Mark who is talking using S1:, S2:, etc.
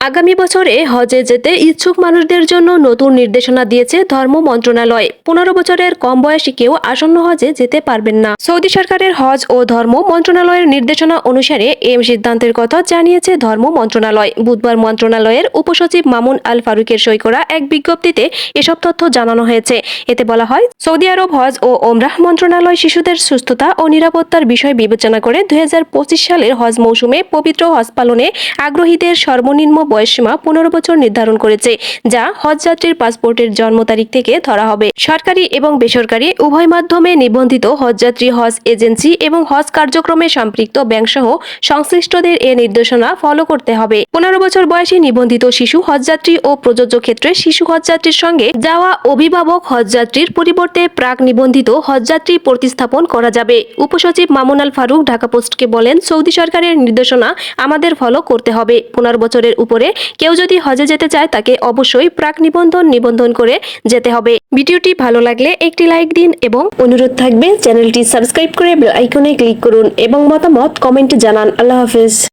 S1: আগামী বছরে হজে যেতে ইচ্ছুক মানুষদের জন্য নতুন নির্দেশনা দিয়েছে ধর্ম মন্ত্রণালয়। পনেরো বছরের কম বয়সী কেউ আসন্ন হজে যেতে পারবেন না। সৌদি সরকারের হজ ও ধর্ম মন্ত্রণালয়ের নির্দেশনা অনুসারে এম সিদ্ধান্তের কথা জানিয়েছে ধর্ম মন্ত্রণালয়। বুধবার মন্ত্রণালয়ের উপসচিব মামুন আল ফারুকের সই করা এক বিজ্ঞপ্তিতে এসব তথ্য জানানো হয়েছে। এতে বলা হয়, সৌদি আরব হজ ও ওমরাহ মন্ত্রণালয় শিশুদের সুস্থতা ও নিরাপত্তার বিষয় বিবেচনা করে দুই হাজার পঁচিশ সালের হজ মৌসুমে পবিত্র হজ পালনে আগ্রহীদের সর্বনিম্ন বয়সসীমা পনেরো বছর নির্ধারণ করেছে, যা হজযাত্রীর পাসপোর্টের জন্ম তারিখ থেকে ধরা হবে। সরকারি এবং বেসরকারি উভয় মাধ্যমে নিবন্ধিত হজযাত্রী হজ এজেন্সি এবং হজ কার্যক্রমে সম্পৃক্ত ব্যাংকসহ সংশ্লিষ্টদের এ নির্দেশনা ফলো করতে হবে। পনেরো বছর বয়সী নিবন্ধিত শিশু হজযাত্রী ও প্রযোজ্য ক্ষেত্রে শিশু হজযাত্রীর সঙ্গে যাওয়া অভিভাবক হজযাত্রীর পরিবর্তে প্রাক নিবন্ধিত হজযাত্রী প্রতিস্থাপন করা যাবে। উপসচিব মামুনাল ফারুক ঢাকা পোস্টকে বলেন, সৌদি সরকারের নির্দেশনা আমাদের ফলো করতে হবে। পনেরো বছরের উপরে কেউ যদি হজে যেতে চায় তাকে অবশ্যই প্রাক নিবন্ধন নিবন্ধন করে যেতে হবে। ভিডিওটি ভালো লাগলে একটি লাইক দিন এবং অনুরোধ থাকবে চ্যানেলটি সাবস্ক্রাইব করে আইকনে ক্লিক করুন এবং মতামত কমেন্টে জানান। আল্লাহ হাফেজ।